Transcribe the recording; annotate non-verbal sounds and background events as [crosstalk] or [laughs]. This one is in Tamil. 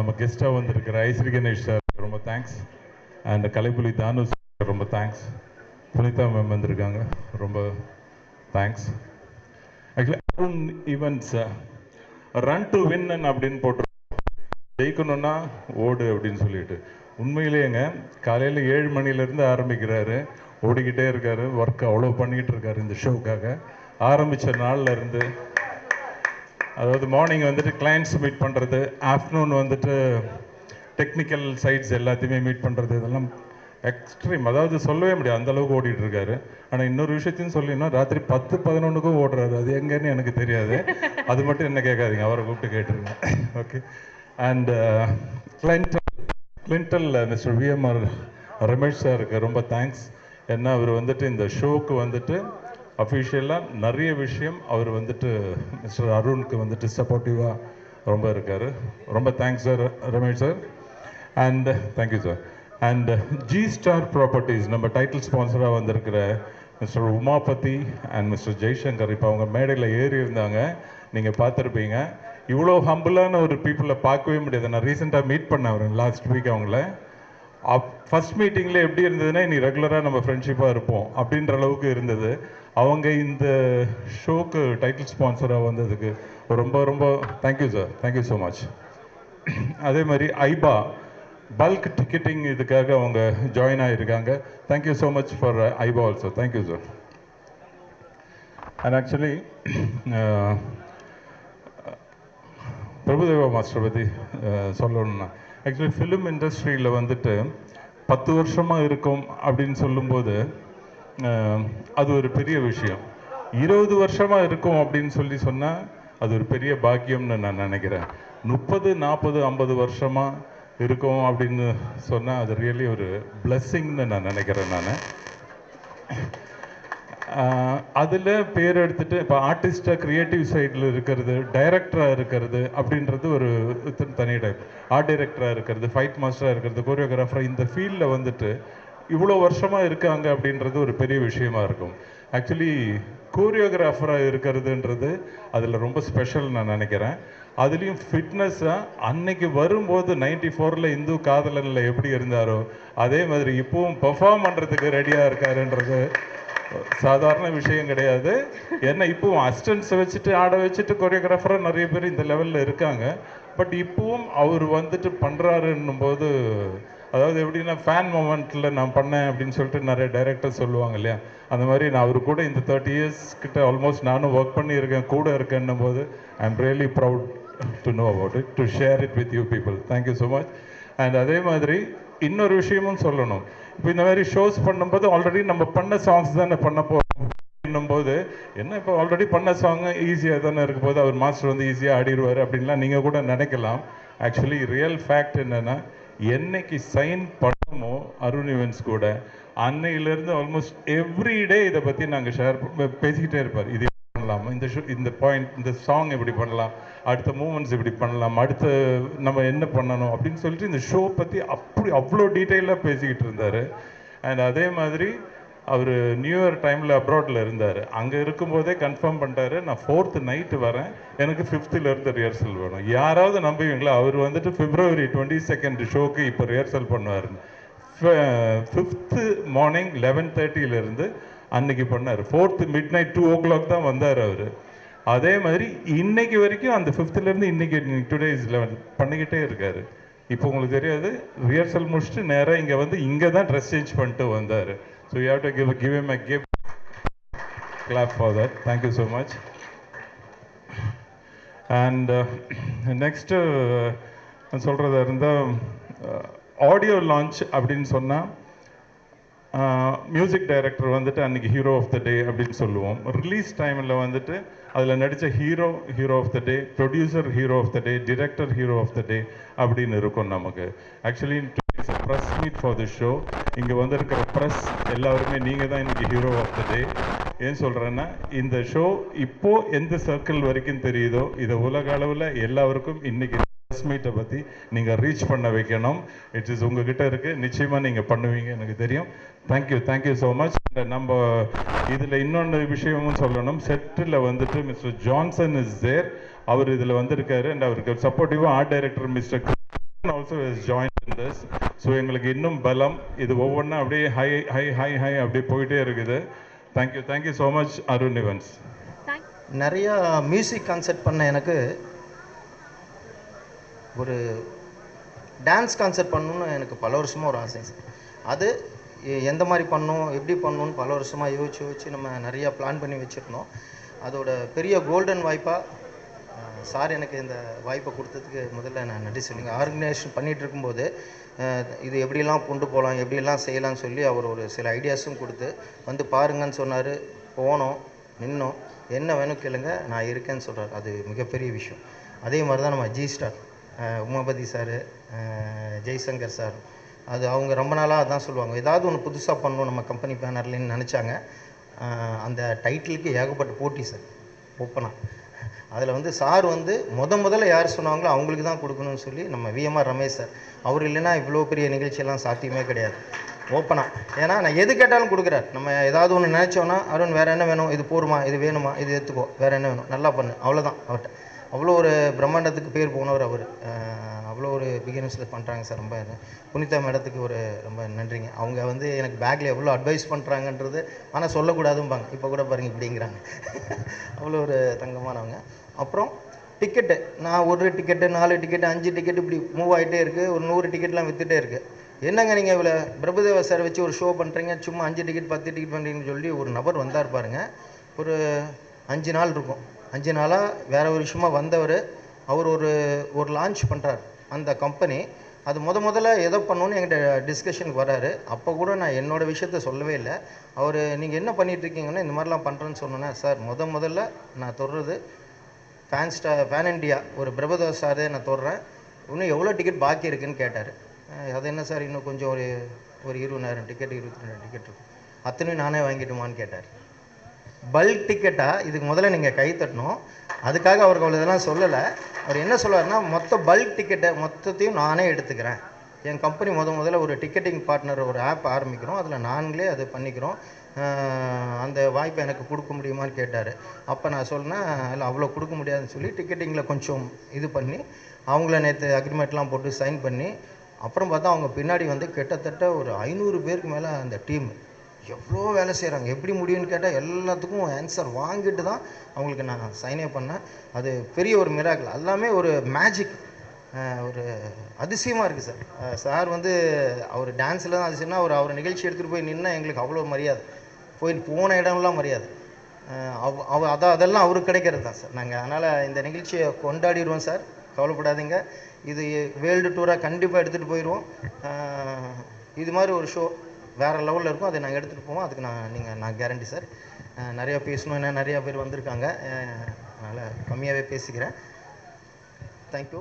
நம்ம கெஸ்ட்டாக வந்திருக்கிற ஐஸ்ரீ கணேஷ் சார் ரொம்ப thanks and Kalaipuli Thanu sir ரொம்ப தேங்க்ஸ் புனிதா மேம் வந்திருக்காங்க ரொம்ப thanks actually Arun events run to win அப்படின்னு போட்டிருக்கோம். ஜெயிக்கணும்னா ஓடு அப்படின்னு சொல்லிட்டு. உண்மையிலேங்க காலையில் ஏழு மணிலேருந்து ஆரம்பிக்கிறாரு. ஓடிக்கிட்டே இருக்காரு ஒர்க் அவ்வளோ பண்ணிக்கிட்டு இருக்காரு இந்த ஷோக்காக ஆரம்பித்த நாள்ல இருந்து அதாவது மார்னிங் வந்துட்டு கிளைண்ட்ஸ் மீட் பண்ணுறது ஆஃப்டர்நூன் வந்துட்டு டெக்னிக்கல் சைட்ஸ் எல்லாத்தையுமே மீட் பண்ணுறது இதெல்லாம் எக்ஸ்ட்ரீம் அதாவது சொல்லவே முடியாது அந்தளவுக்கு ஓடிட்டு இருக்காரு. ஆனால் இன்னொரு விஷயத்தையும் சொல்லினா ராத்திரி பத்து பதினொன்றுக்கும் ஓடுறாரு. அது எங்கேன்னு எனக்கு தெரியாது. அது மட்டும் என்ன கேட்காதீங்க அவரை கூப்பிட்டு கேட்டுருங்க. ஓகே அண்ட் கிளைண்டல் கிளின்டல் மிஸ்டர் விஎம்ஆர் ரமேஷ் சாருக்கு ரொம்ப தேங்க்ஸ் ஏன்னா அவர் வந்துட்டு இந்த ஷோக்கு வந்துட்டு அஃபிஷியலாக நிறைய விஷயம் அவர் வந்துட்டு மிஸ்டர் அருணுக்கு வந்துட்டு சப்போர்ட்டிவாக ரொம்ப இருக்கார். ரொம்ப thanks sir Ramesh sir and thank you sir and G star properties நம்ம டைட்டில் ஸ்பான்சராக வந்திருக்கிற mister Umapathi and mister Jaishankar இப்போ அவங்க மேடையில் ஏறி இருந்தாங்க. நீங்கள் பார்த்துருப்பீங்க. இவ்வளோ ஹம்பிளான ஒரு பீப்புளை பார்க்கவே முடியாது. நான் ரீசெண்டாக மீட் பண்ணேன் அவர் லாஸ்ட் வீக் அவங்கள. அப் ஃபஸ்ட் மீட்டிங்கில் எப்படி இருந்ததுன்னா இனி ரெகுலராக நம்ம ஃப்ரெண்ட்ஷிப்பாக இருப்போம் அப்படின்ற அளவுக்கு இருந்தது. அவங்க இந்த ஷோக்கு டைட்டில் ஸ்பான்சராக வந்ததுக்கு ரொம்ப ரொம்ப thank you sir thank you so much அதே மாதிரி ஐபா பல்க் டிக்கெட்டிங் இதுக்காக அவங்க ஜாயின் ஆகியிருக்காங்க thank you so much for ஐபா also thank you sir and actually Prabhudeva master பற்றி uh, சொல்லணும்னா ஆக்சுவலி ஃபிலிம் இண்டஸ்ட்ரியில் வந்துட்டு பத்து வருஷமாக இருக்கும் அப்படின்னு சொல்லும்போது அது ஒரு பெரிய விஷயம். இருபது வருஷமாக இருக்கும் அப்படின்னு சொல்லி சொன்னால் அது ஒரு பெரிய பாக்கியம்னு நான் நினைக்கிறேன். முப்பது நாற்பது ஐம்பது வருஷமாக இருக்கும் அப்படின்னு சொன்னால் அது ரியலி ஒரு பிளஸ்ஸிங்னு நான் நினைக்கிறேன் நான். அதில் பேர் எடுத்துகிட்டு இப்போ ஆர்டிஸ்டாக க்ரியேட்டிவ் சைடில் இருக்கிறது டைரக்டராக இருக்கிறது அப்படின்றது ஒரு தனி டைப் ஆர்ட் டைரக்டராக இருக்கிறது ஃபைட் மாஸ்டராக இருக்கிறது கோரியோகிராஃபர் இந்த ஃபீல்டில் வந்துட்டு இவ்வளோ வருஷமாக இருக்காங்க அப்படின்றது ஒரு பெரிய விஷயமா இருக்கும். ஆக்சுவலி கோரியோகிராஃபராக இருக்கிறதுன்றது அதில் ரொம்ப ஸ்பெஷல் நான் நினைக்கிறேன். அதுலேயும் ஃபிட்னஸ்ஸாக அன்னைக்கு வரும்போது நைன்டி ஃபோரில் இந்து காதலனில் எப்படி இருந்தாரோ அதே மாதிரி இப்போவும் பெர்ஃபார்ம் பண்ணுறதுக்கு ரெடியாக இருக்காருன்றது சாதாரண விஷயம் கிடையாது. ஏன்னா இப்போவும் அசிஸ்டன்ஸை வச்சுட்டு ஆட வச்சுட்டு கொரியோகிராஃபராக நிறைய பேர் இந்த லெவலில் இருக்காங்க. பட் இப்போவும் அவர் வந்துட்டு பண்ணுறாருன்னும் போது அதாவது எப்படின்னா ஃபேன் மூமெண்ட்டில் நான் பண்ணேன் அப்படின்னு சொல்லிட்டு நிறைய டைரக்டர் சொல்லுவாங்க இல்லையா? அந்த மாதிரி நான் அவர் கூட இந்த தேர்ட்டி இயர்ஸ் கிட்ட ஆல்மோஸ்ட் நானும் ஒர்க் பண்ணியிருக்கேன் கூட இருக்கேன்னும் போது I am really proud to know about it to share it with you people thank you so much and அதே மாதிரி இன்னொரு விஷயமும் சொல்லணும். இப்போ இந்த மாதிரி ஷோஸ் பண்ணும்போது ஆல்ரெடி நம்ம பண்ண சாங்ஸ் தானே பண்ண போகிறோம் போது என்ன இப்போ ஆல்ரெடி பண்ண சாங் ஈஸியாக தானே இருக்கும் போது அவர் மாஸ்டர் வந்து ஈஸியாக ஆடிடுவார் அப்படின்லாம் நீங்கள் கூட நினைக்கலாம். ஆக்சுவலி ரியல் ஃபேக்ட் என்னென்னா என்னைக்கு சைன் பண்ணமோ அருண் கூட அன்னையிலேருந்து ஆல்மோஸ்ட் எவ்ரி டே இதை பற்றி நாங்கள் ஷேர் பேசிக்கிட்டே இருப்பார். இது பண்ணலாம் இந்த ஷோ இந்த பாயிண்ட் இந்த சாங் இப்படி பண்ணலாம் அடுத்த மூமெண்ட்ஸ் இப்படி பண்ணலாம் அடுத்த நம்ம என்ன பண்ணணும் அப்படின்னு சொல்லிட்டு இந்த ஷோ பற்றி அப்படி அவ்வளோ டீட்டெயிலாக பேசிக்கிட்டு இருந்தார். அண்ட் அதே மாதிரி அவர் நியூ இயர் டைமில் அப்ராடில் இருந்தார். அங்கே இருக்கும்போதே கன்ஃபார்ம் பண்ணிட்டாரு நான் ஃபோர்த்து நைட்டு வரேன். எனக்கு ஃபிஃப்த்துலேருந்து ரிஹர்சல் வேணும். யாராவது நம்புவீங்களா? அவர் வந்துட்டு பிப்ரவரி டுவெண்ட்டி செகண்ட் ஷோக்கு இப்போ ரிஹர்சல் பண்ணுவாருன்னு. ஃபிஃப்த்து மார்னிங் லெவன் தேர்ட்டியிலேருந்து அன்னைக்கு பண்ணார். Fourth midnight two o'clock தான் வந்தார் அவர். அதே மாதிரி இன்னைக்கு வரைக்கும் அந்த ஃபிஃப்த்துலேருந்து இன்னைக்கு டுடே இஸ் லெவன் பண்ணிக்கிட்டே இருக்கார். இப்போ உங்களுக்கு தெரியாது ரிஹர்சல் முடிச்சுட்டு நேராக இங்கே வந்து இங்கே தான் ட்ரெஸ் சேஞ்ச் பண்ணிட்டு வந்தார். So you have to give give em uh give clap for that thank you so much and next சொல்கிறதா இருந்தால் ஆடியோ லான்ச் அப்படின்னு சொன்னால் மியூசிக் டைரக்டர் வந்துட்டு அன்னைக்கு ஹீரோ ஆஃப் த டே அப்படின்னு சொல்லுவோம். ரிலீஸ் டைமில் வந்துட்டு அதில் நடித்த hero hero of the day producer hero of the day director hero of the day அப்படின்னு இருக்கும் நமக்கு. Actually press meet for the show இங்கே வந்திருக்கிற ப்ரெஸ் எல்லாருமே நீங்கள் தான் இன்றைக்கி ஹீரோ ஆஃப் த டே ஏன் சொல்கிறேன்னா இந்த ஷோ இப்போது எந்த சர்க்கிள் வரைக்கும் தெரியுதோ இதை உலக அளவில் எல்லாருக்கும் இன்றைக்கி ப்ரெஸ் மீட்டை பற்றி நீங்கள் ரீச் பண்ண வைக்கணும். இட் இஸ் உங்ககிட்ட இருக்குது நிச்சயமாக நீங்கள் பண்ணுவீங்க எனக்கு தெரியும். தேங்க்யூ தேங்க்யூ ஸோ மச் நம்ம இதில் இன்னொன்று விஷயமும் சொல்லணும். செட்டில் வந்துட்டு மிஸ்டர் ஜான்சன் இஸ் தேர் அவர் இதில் வந்திருக்காரு. அண்ட் அவருக்கு சப்போர்ட்டிவாக art director mister also is join in this so எங்களுக்கு இன்னும் பலம். இது ஒவ்வொன்றும் அப்படியே ஹை ஹை ஹை ஹை அப்படியே போயிட்டே இருக்குது. Thank you thank you so much Arun events நிறையா மியூசிக் கான்சர்ட் பண்ண எனக்கு ஒரு டான்ஸ் கான்சர்ட் பண்ணணும்னு எனக்கு பல வருஷமாக ஒரு ஆசை. சார் அது எந்த மாதிரி பண்ணணும் எப்படி பண்ணணும்னு பல வருஷமாக யோசிச்சு யோசிச்சு நம்ம நிறையா பிளான் பண்ணி வச்சுருந்தோம். அதோட பெரிய கோல்டன் வாய்ப்பாக சார் எனக்கு இந்த வாய்ப்பை கொடுத்ததுக்கு முதல்ல நான் நன்றி சொல்லுங்க ஆர்கனைசேஷன் பண்ணிகிட்டு இருக்கும்போது இது எப்படிலாம் கொண்டு போகலாம் எப்படிலாம் செய்யலாம்னு சொல்லி அவர் ஒரு சில ஐடியாஸும் கொடுத்து வந்து பாருங்கன்னு சொன்னார். போனோம் நின்னோம். என்ன வேணும் கேளுங்க நான் இருக்கேன்னு சொல்கிறார் அது மிகப்பெரிய விஷயம். அதே மாதிரி தான் நம்ம G star Umapathi sir Jaishankar sir. அது அவங்க ரொம்ப நாளாக அதான் சொல்லுவாங்க. ஏதாவது ஒன்று புதுசாக பண்ணணும் நம்ம கம்பெனி பேனர்லன்னு நினச்சாங்க. அந்த டைட்டிலுக்கு ஏகப்பட்ட போட்டி சார். ஓப்பனாக அதில் வந்து சார் வந்து முத முதல்ல யார் சொன்னாங்களோ அவங்களுக்கு தான் கொடுக்கணும்னு சொல்லி நம்ம விஎம்ஆர் ரமேஷ் சார். அவர் இல்லைன்னா இவ்வளோ பெரிய நிகழ்ச்சியெல்லாம் சாத்தியமே கிடையாது. ஓப்பனாக ஏன்னா நான் எது கேட்டாலும் கொடுக்குறாரு. நம்ம ஏதாவது ஒன்று நினச்சோன்னா அருண் வேறு என்ன வேணும்? இது போருமா? இது வேணுமா? இது எடுத்துக்கோ. வேறு என்ன வேணும்? நல்லா பண்ணு. அவ்வளோதான் அவர்கிட்ட அவ்வளோ ஒரு பிரம்மாண்டத்துக்கு பேர் போனவர் அவர். அவ்வளோ ஒரு பிகினர்ஸில் பண்ணுறாங்க சார் ரொம்ப. புனிதா மேடத்துக்கு ஒரு ரொம்ப நன்றிங்க. அவங்க வந்து எனக்கு பேக்கில் எவ்வளோ அட்வைஸ் பண்ணுறாங்கன்றது ஆனால் சொல்லக்கூடாதும்பாங்க. இப்போ கூட பாருங்கள் இப்படிங்கிறாங்க. [laughs] அவ்வளோ ஒரு தங்கமானவங்க. அப்புறம் டிக்கெட்டு நான் ஒரு டிக்கெட்டு நாலு டிக்கெட்டு அஞ்சு டிக்கெட் இப்படி மூவ் ஆகிட்டே இருக்குது ஒரு நூறு டிக்கெட்லாம் விற்றுட்டே இருக்குது என்னங்க நீங்கள் இவ்வளோ பிரபுதேவா சார் வச்சு ஒரு ஷோ பண்ணுறீங்க சும்மா அஞ்சு டிக்கெட் பத்து டிக்கெட் பண்ணுறீங்கன்னு சொல்லி ஒரு நபர் வந்தார் பாருங்கள் ஒரு அஞ்சு நாள் இருக்கும். அஞ்சு நாளாக வேறு ஒரு விஷயமா வந்தவர் அவர் ஒரு ஒரு லான்ச் பண்ணுறார் அந்த கம்பெனி அது முத முதல்ல எதை பண்ணணும்னு எங்கிட்ட டிஸ்கஷனுக்கு வராரு. அப்போ கூட நான் என்னோட விஷயத்த சொல்லவே இல்லை. அவர் நீங்கள் என்ன பண்ணிகிட்ருக்கீங்கன்னா இந்த மாதிரிலாம் பண்ணுறேன்னு சொன்னேன்னா சார் முத முதல்ல நான் தொடுறது ஃபேன் ஸ்டா ஃபேன் இண்டியா ஒரு பிரபதோ சாரே நான் தொடுறேன். இன்னும் எவ்வளோ டிக்கெட் பாக்கி இருக்குன்னு கேட்டார். அது என்ன சார் இன்னும் கொஞ்சம் ஒரு ஒரு இருபதாயிரம் டிக்கெட் இருபத்தி ரெண்டு டிக்கெட் இருக்கும் அத்தனையும் நானே வாங்கிட்டுமான்னு கேட்டார். பல்க் டிக்கெட்டாக இதுக்கு முதல்ல நீங்கள் கை தட்டணும். அதுக்காக அவருக்கு அவ்வளோ இதெல்லாம் சொல்லலை. அவர் என்ன சொல்லுவார்னா மொத்த பல்க் டிக்கெட்டை மொத்தத்தையும் நானே எடுத்துக்கிறேன். என் கம்பெனி முத முதல்ல ஒரு டிக்கெட்டிங் பார்ட்னர் ஒரு ஆப் ஆரம்பிக்கிறோம். அதில் நாங்களே அது பண்ணிக்கிறோம். அந்த வாய்ப்பை எனக்கு கொடுக்க முடியுமான்னு கேட்டார். அப்போ நான் சொன்னேன் இல்லை அவ்வளோ கொடுக்க முடியாதுன்னு சொல்லி டிக்கெட்டிங்கில் கொஞ்சம் இது பண்ணி அவங்கள நேற்று அக்ரிமெண்ட்லாம் போட்டு சைன் பண்ணி அப்புறம் பார்த்தா அவங்க பின்னாடி வந்து கிட்டத்தட்ட ஒரு ஐநூறு பேருக்கு மேலே அந்த டீம் எவ்வளோ வேலை செய்கிறாங்க எப்படி முடியும்னு கேட்டால் எல்லாத்துக்கும் ஆன்சர் வாங்கிட்டு தான் அவங்களுக்கு நான் சைனே பண்ணேன். அது பெரிய ஒரு மிராக்கிள் எல்லாமே ஒரு மேஜிக் ஒரு அதிசயமாக இருக்குது சார் சார் வந்து அவர் டான்ஸில் தான் அதிசயம்னா அவர் அவர் நிகழ்ச்சி எடுத்துகிட்டு போய் நின்னால் எங்களுக்கு அவ்வளோ மரியாதை. போய் போன இடம்லாம் மரியாதை. அவ் அவ அவ அதான் அதெல்லாம் அவருக்கு கிடைக்கிறது தான் சார் நாங்கள் அதனால் இந்த நிகழ்ச்சியை கொண்டாடிடுவோம் சார் கவலைப்படாதீங்க. இது வேர்ல்டு டூராக கண்டிப்பாக எடுத்துகிட்டு போயிடுவோம். இது மாதிரி ஒரு ஷோ வேறு லெவலில் இருக்கும் அதை நாங்கள் எடுத்துகிட்டு போவோம். அதுக்கு நான் நீங்கள் நான் கேரண்டி சார் நிறையா பேசணும் ஏன்னா நிறையா பேர் வந்திருக்காங்க. அதனால் கம்மியாகவே பேசிக்கிறேன். தேங்க்யூ